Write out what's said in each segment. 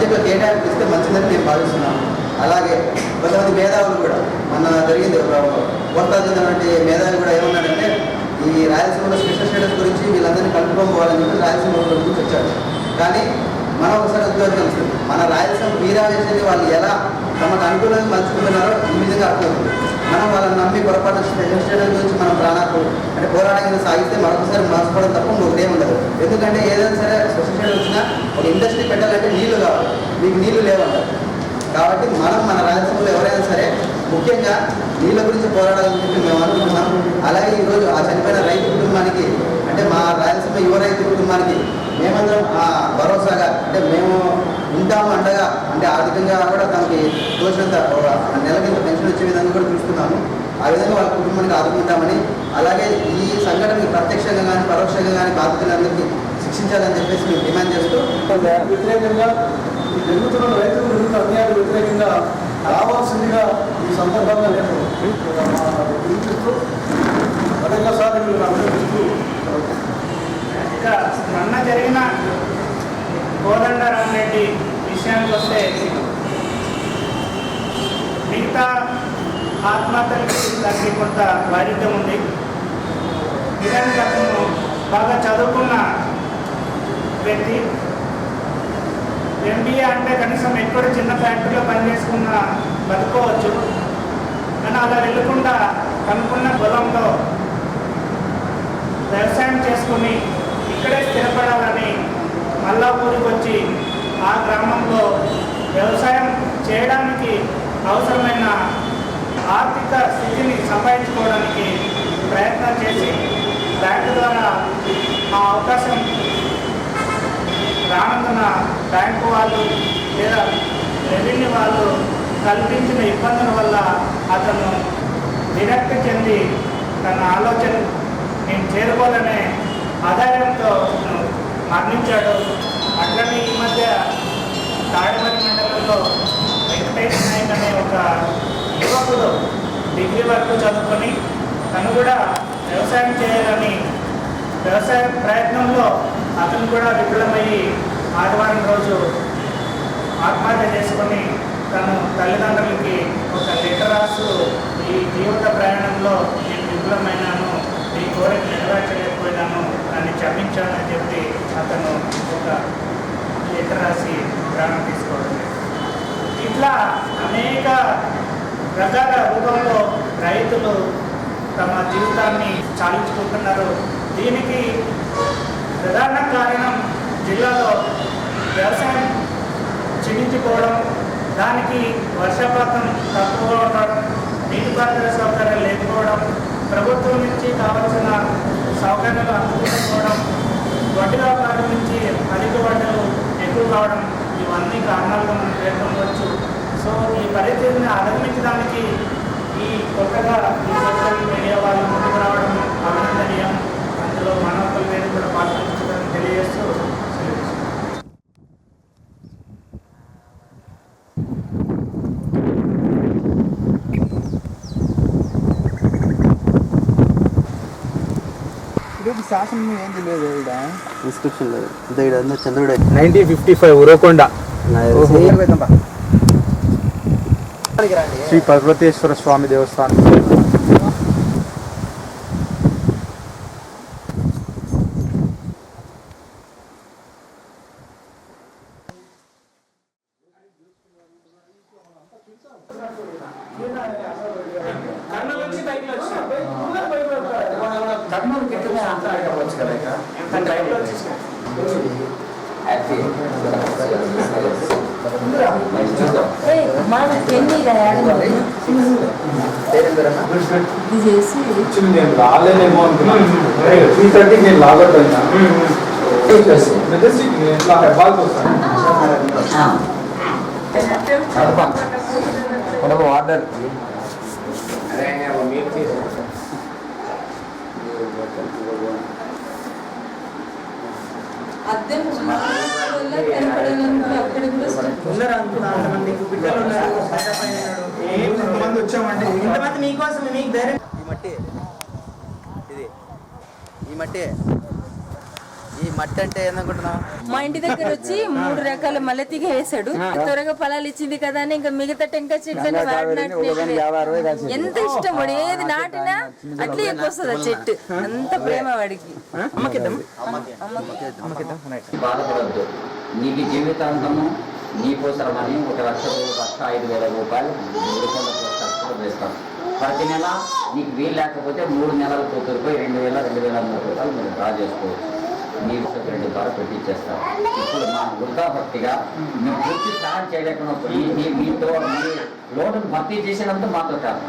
బడ్జెట్లో కేటాయింపు ఇస్తే మంచిదని మేము భావిస్తున్నాము అలాగే కొంతమంది మేధావులు కూడా మన జరిగింది కొత్త చెందినటువంటి మేధావి కూడా ఏమన్నాడంటే ఈ రాయలసీమలో స్పెషల్ స్టేటస్ గురించి వీళ్ళందరినీ పోవాలని చెప్పి రాయలసీమ గురించి వచ్చాడు. కానీ మనం ఒకసారి ఉద్యోగం మన రాయలసీమ వీరావేశాన్ని వాళ్ళు ఎలా తమకు అనుకూలంగా మలుచుకుంటున్నారో ఈ విధంగా అర్థమవుతుంది మనం వాళ్ళని నమ్మి పొరపాటు స్పెషల్ స్టేటస్ గురించి మనం ప్రాణాలు అంటే పోరాటం సాగితే మరొకసారి మార్చుకోవడం తప్ప ఇంకొకటి ఉండదు. ఎందుకంటే ఏదైనా సరే స్పెషల్ ఒక ఇండస్ట్రీ పెట్టాలంటే నీళ్ళు కావాలి. మీకు నీళ్ళు లేవంటారు కాబట్టి మనం మన రాయలసీమలో ఎవరైనా సరే ముఖ్యంగా నీళ్ళ గురించి పోరాడాలని చెప్పి మేము అనుకుంటున్నాం. అలాగే ఈరోజు ఆ చనిపోయిన రైతు కుటుంబానికి అంటే మా రాయలసీమ యువ రైతు కుటుంబానికి మేమందరం ఆ భరోసాగా అంటే మేము ఉంటాము అండగా అంటే ఆర్థికంగా కూడా తనకి తోచినంత నెల కింద పెన్షన్ వచ్చే విధంగా కూడా చూస్తున్నాము. ఆ విధంగా వాళ్ళ కుటుంబానికి ఆదుకుంటామని అలాగే ఈ సంఘటనకి ప్రత్యక్షంగా కానీ పరోక్షంగా కానీ బాధితులందరికీ శిక్షించాలని చెప్పేసి మేము డిమాండ్ చేస్తూ వ్యతిరేకంగా ఈ జరుగుతున్న రైతులు జరుగుతున్న అన్యాయాలు వ్యతిరేకంగా రావాల్సిందిగా ఈ సందర్భంగా నేను పిలిపిస్తూ మరొకసారి మీరు ఇక మొన్న జరిగిన కోదండరామ్ రెడ్డి విషయానికి వస్తే మిగతా ఆత్మహత్యలకి దానికి కొంత వైరుధ్యం ఉంది. నిజానికి అతను బాగా చదువుకున్న వ్యక్తి ఎంబీఏ అంటే కనీసం ఎక్కడ చిన్న ఫ్యాక్టరీలో పనిచేసుకున్న బతుకోవచ్చు. కానీ అలా వెళ్ళకుండా కనుక్కున్న పొలంలో వ్యవసాయం చేసుకుని ఇక్కడే స్థిరపడాలని మల్లాపూరికి వచ్చి ఆ గ్రామంలో వ్యవసాయం చేయడానికి అవసరమైన ఆర్థిక స్థితిని సంపాదించుకోవడానికి ప్రయత్నం చేసి బ్యాంకు ద్వారా ఆ అవకాశం రానందున బ్యాంకు వాళ్ళు లేదా రెవెన్యూ వాళ్ళు కల్పించిన ఇబ్బందుల వల్ల అతను విరక్తి చెంది తన ఆలోచన నేను చేరుకోవాలనే ఆదాయంతో మరణించాడు. అట్లనే ఈ మధ్య తాడిమరి మండలంలో వెంకటేష్ నాయక్ అనే ఒక యువకుడు డిగ్రీ వరకు చదువుకొని తను కూడా వ్యవసాయం చేయాలని వ్యవసాయ ప్రయత్నంలో అతను కూడా విఫలమయ్యి ఆదివారం రోజు ఆత్మహత్య చేసుకొని తను తల్లిదండ్రులకి ఒక లెటర్ రాసు ఈ జీవిత ప్రయాణంలో నేను విఫలమైనాను ఈ కోరిక నెరవేర్చలేకపోయినాను అని క్షమించానని చెప్పి అతను ఒక లెటర్ రాసి ప్రాణం తీసుకోవడం ఇట్లా అనేక రకాల రూపంలో రైతులు తమ జీవితాన్ని చాలించుకుంటున్నారు. దీనికి ప్రధాన కారణం జిల్లాలో వ్యవసాయం క్షీణించిపోవడం దానికి వర్షపాతం తక్కువగా ఉండడం నీటిపారుదల సౌకర్యాలు లేకపోవడం ప్రభుత్వం నుంచి కావలసిన సౌకర్యాలు అందుకోకపోవడం వడ్డీ వ్యాపారం నుంచి అధిక వడ్డీలు ఎక్కువ కావడం ఇవన్నీ కారణాలుగా మనం పేర్కొనవచ్చు. సో ఈ పరిస్థితిని అధిగమించడానికి ఈ కొత్తగా ఈ సోషల్ మీడియా వాళ్ళు ముందుకు రావడం అందులో మానవతల మీద కూడా పాల్గొనడం తెలియజేస్తూ శాసనం ఏం తెలియదు ఈడ? ఇన్స్క్రిప్షన్ లేదు. అంతే ఇక్కడ అందరూ చంద్రుడే. Nineteen fifty five Uravakonda Sri Parvateshwara Swami దేవస్థానం. నేను రాలేనేమో అనుకున్నాను త్రీ థర్టీకి నేను లాగౌట్ అయినా మెజెస్టిక్ నేను ఇట్లా హెబ్బాల్కి వస్తాను ఆర్డర్ అదే మీరు అద్దెం ఉన్నారు అంతమంది బిడ్డలు ఉన్నారు ఇంతమంది వచ్చామండి ఇంతమంది మీకోసం మీకు ధైర్యం ఈ మట్టి ఇది ఈ మట్టి ఈ మట్టి అంటే ఏందనుకుంటున్నావు? మా ఇంటి దగ్గర వచ్చి మూడు రకాల మల్లెతీగ వేసాడు త్వరగా ఫలాలు ఇచ్చింది కదా అని ఇంకా మిగతా టెంకాయ చెట్లని వాడినట్టు ఎంత ఇష్టం వాడు? ఏది నాటినా అట్లే ఎక్కువ వస్తుంది ఆ చెట్టు. అంత ప్రేమ వాడికి. బాధపడద్దు నీకు జీవితాంతము ఒక లక్ష లక్ష ఐదు వేల రూపాయలు ఖర్చులు వేస్తాం. ప్రతి నెల నీకు వీలు లేకపోతే మూడు నెలల కూతురుపై రెండు వేల రెండు వేల మూడు రూపాయలు మీరు డ్రా చేసుకోవచ్చు. మీ రెండు ద్వారా పెట్టించేస్తాం ఇప్పుడు మా వృద్ధాభక్తిగా మేము పూర్తి స్నానం చేయలేకుండా మీతో మీ లోటును భర్తీ చేసినంత మాతో కాదు.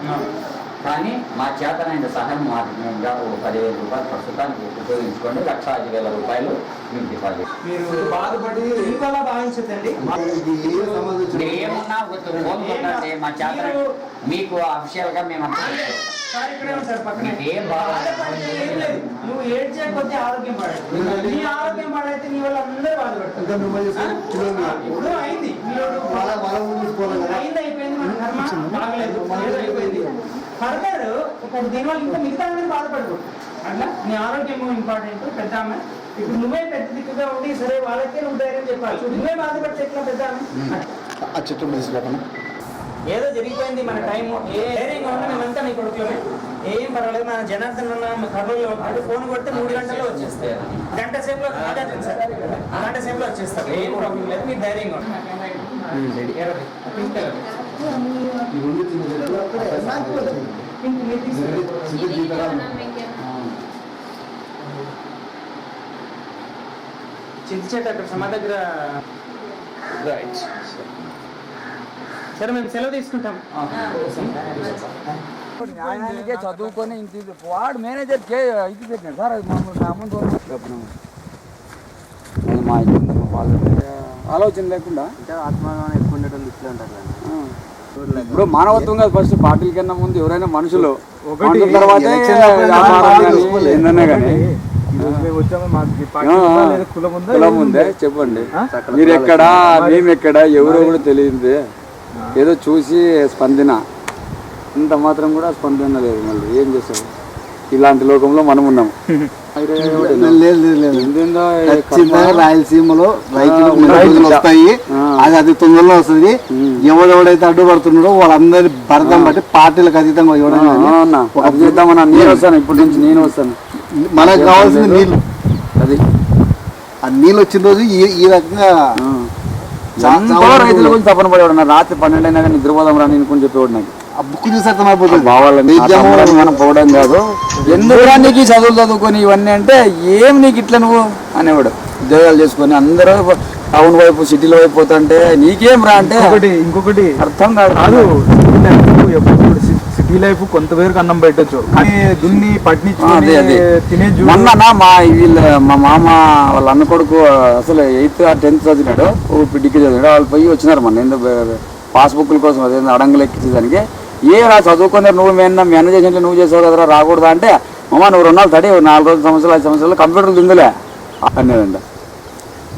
కానీ మా చేతనైన సహాయం మాత్రమే ఒక పదివేల రూపాయలు ప్రస్తుతానికి ఉపయోగించుకోండి లక్ష ఐదు వేల రూపాయలు మీకు డిపాజిట్ మీరు బాధపడి ఇంకోలా భావించదండి మీరు ఏమున్నా ఒక ఫోన్ కొట్టండి మా చేత మీకు అఫిషియల్గా మేము చేస్తాం. సార్ పక్కనే. ఏం బాధ బాధపడితే ఏం లేదు. నువ్వు ఏడ్ చేయకపోతే ఆరోగ్యం పాడైతే నీ ఆరోగ్యం పాడైతే నీ వల్ల అందరూ బాధపడతారు ఇప్పుడు అయింది. అయింది అయిపోయింది మన కర్మ. బాగలేదు. అయిపోయింది. ఫర్దర్ ఇప్పుడు దీనివల్ల ఇంకా మిగతా అందరూ బాధపడకూడదు అట్లా? నీ ఆరోగ్యం ఇంపార్టెంట్ పెద్ద ఆమె. ఇప్పుడు నువ్వే పెద్ద దిక్కుగా ఉండి సరే వాళ్ళకే నువ్వు ధైర్యం చెప్పాలి. నువ్వే బాధపడితే ఎట్లా పెద్ద ఆమె? ఆ ఏదో జరిగిపోయింది మన టైం ఏ ధైర్యంగా ఉన్నా మేమంతా నీ కొడుకులమే. ఏం పర్వాలేదు మన జనార్దన్ ఉన్న మా కర్నూలులో ఉంటాడు ఫోన్ కొడితే మూడు గంటల్లో వచ్చేస్తాయి. గంట సేపులో సార్. గంట సేపులో వచ్చేస్తారు ఏం ప్రాబ్లం లేదు మీరు ధైర్యంగా తీసుకోండి. చింత చెట్టు అక్కడ సమ దగ్గర సరే మేము సెలవు తీసుకుంటాం. న్యాయానికే చదువుకొని ఇంత వాడు మేనేజర్ కే ఇది పెట్టినాడు. సార్ అది మామూలు అమౌంట్ చెప్పినాము అది మా ఇది వాళ్ళు ఆలోచన లేకుండా. ఆత్మానం ఎక్కువ ఉండేటోళ్ళు ఇట్లా ఉంటారు. ఇప్పుడు మానవత్వం కాదు ఫస్ట్ పార్టీల కన్నా ముందు ఎవరైనా మనుషులు ఒకటి తర్వాతే. ఏందన్నా కానీ కులం ఉందా చెప్పండి? మీరు ఎక్కడా మేము ఎక్కడ ఎవరో కూడా తెలియదు. ఏదో చూసి స్పందన. ఇంత మాత్రం కూడా స్పందన లేదు మళ్ళీ. ఏం చేస్తాం ఇలాంటి లోకంలో మనం ఉన్నాం. రాయలసీమలో రైతులు. వస్తాయి. అది అది తొందరలో వస్తుంది. ఎవడెవడైతే అడ్డుపడుతున్నాడో వాళ్ళందరి భరతం బట్టి పార్టీలకు అతీతంగా ఇవ్వడం చేద్దామన్నా నేను వస్తాను. ఇప్పటి నుంచి నేను వస్తాను. మనకు కావాల్సింది నీళ్ళు. అది. ఆ నీళ్ళు వచ్చిన రోజు ఈ రకంగా చాలా రైతుల గురించి తపన పడేవాడు నా రాత్రి పన్నెండు అయినా కానీ నిద్రపోదాం రా నేను చెప్పేవాడు నాకు. ఆ బుక్ చూసి అర్థమైపోతుంది బావాలని మనం పోవడం కాదు. ఎందుకురా నీకు చదువులు చదువుకొని ఇవన్నీ అంటే ఏం నీకు ఇట్లా నువ్వు అనేవాడు. ఉద్యోగాలు చేసుకొని అందరూ టౌన్ వైపు సిటీల వైపు పోతుంటే నీకేం రా అంటే ఇంకొకటి ఇంకొకటి. అర్థం కాదు. కాదు సిటీ లైఫ్ కొంతవరకు అన్నం పెట్టచ్చు. కానీ దున్ని ఆ, పట్టించి అదే అదే. తినే చూడు మొన్న మా వీళ్ళ మా మామ వాళ్ళ అన్న కొడుకు అసలు ఎయిత్ టెన్త్ చదివినాడు. ఓ డిగ్రీ చదివాడు వాళ్ళు పోయి వచ్చినారు మన ఏందో పాస్బుక్ల కోసం అదేందో అడంగులు ఎక్కించేదానికి. ఏ రా చదువుకున్నారు నువ్వు మేన్న మీ అన్న చేసినట్లు నువ్వు చేసావు కదరా రాకూడదా అంటే మామ నువ్వు రెండు నాలుగు తడి నాలుగు రోజులు సంవత్సరాలు ఐదు సంవత్సరాలు కంప్యూటర్ తిందులే అనేదంట.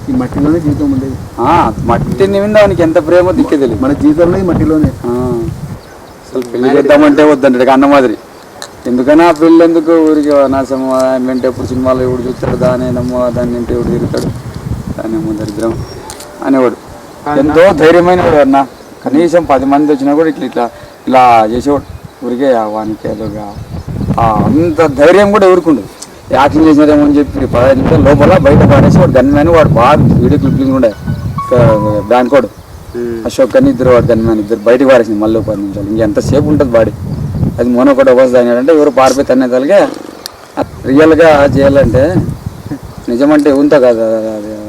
ఈ మట్టిలోనే జీవితం ఉండేది. ఆ, మట్టి నిమింద వానికి ఎంత ప్రేమో దిక్కే తెలియదు మన జీవితంలో ఈ మట్టిలోనే. అసలు పెళ్ళి చేద్దామంటే వద్దంటాడు అన్న మాదిరి. ఎందుకన్నా ఆ పెళ్ళి ఎందుకు ఊరికి నాశం వెంట ఎప్పుడు సినిమాలో ఎవడు చూస్తాడు? దాని నమ్మ దాన్ని ఇంటి ఎవడు తిరుగుతాడు? దాని ఏమో దరిద్రం అనేవాడు. ఎంతో ధైర్యమైన వాడు అన్న. కనీసం పది మంది వచ్చినా కూడా ఇట్లా ఇట్లా ఇలా చేసేవాడు. ఊరికే వానికి ఏదోగా ఆ, అంత ధైర్యం కూడా ఎవరుకుండదు యాక్షన్ చేసినారేమో అని చెప్పి పదహైదు నిమిషాలు లోపల బయట పాడేసి వాడు గన్మ్యాన్ వాడు బాగా వీడియో క్లిప్పింగ్ ఉండే. బ్యాంక్ వాడు Hmm. అశోక్ అని ఇద్దరు వాడు మన ఇద్దరు బయటకు పారేసింది మళ్ళీ ఒక పది నిమిషాలు. ఇంకెంతసేపు ఉంటుంది బాడీ అది మొన్న కూడా ఒకసారి తాగినాడంటే ఎవరు పారిపోయి తనేదాలుగా రియల్గా చేయాలంటే నిజమంటే ఉంతా కాదు అది-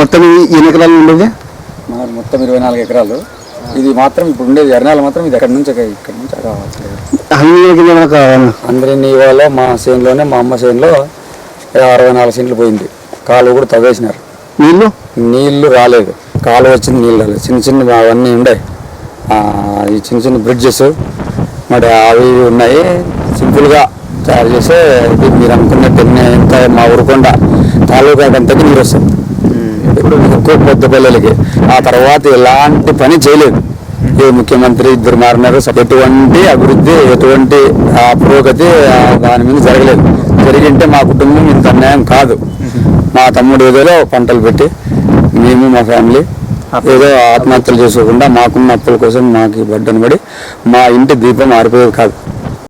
మొత్తం ఎన్ని ఎకరాలు ఉండేది? మనకు మొత్తం ఇరవై నాలుగు ఎకరాలు. ఇది మాత్రం ఇప్పుడు ఉండేది ఎర్నాల మాత్రం ఇది ఎక్కడి నుంచి ఇక్కడ నుంచి రావచ్చు అందరి నీళ్ళలో మా చేనులోనే మా అమ్మ చేనులో అరవై నాలుగు సెంట్లు పోయింది. కాలువ కూడా తవ్వేసినారు. నీళ్ళు నీళ్ళు రాలేదు. కాలువ వచ్చింది నీళ్ళు రాలేదు. చిన్న చిన్న అవన్నీ ఉండే. ఈ చిన్న చిన్న బ్రిడ్జెస్ మరి అవి ఉన్నాయి. సింపుల్గా తయారు చేసే ఇది మీరు అనుకున్నట్టు ఎంత మా ఊరుకొండ తాలూకా అంతకి నీరు వస్తుంది. ఇప్పుడు ఎక్కువ పెద్ద పిల్లలకి. ఆ తర్వాత ఎలాంటి పని చేయలేదు. ఏ ముఖ్యమంత్రి ఇద్దరు మారినారు ఎటువంటి అభివృద్ధి ఎటువంటి పురోగతి దాని మీద జరగలేదు. జరిగింటే మా కుటుంబం ఇంత అన్యాయం కాదు. మా తమ్ముడు ఏదో పంటలు పెట్టి మేము మా ఫ్యామిలీ ఏదో ఆత్మహత్యలు చేసుకోకుండా మాకున్న అప్పుల కోసం మాకు బడ్డను పడి మా ఇంటి దీపం ఆరిపోయేది కాదు.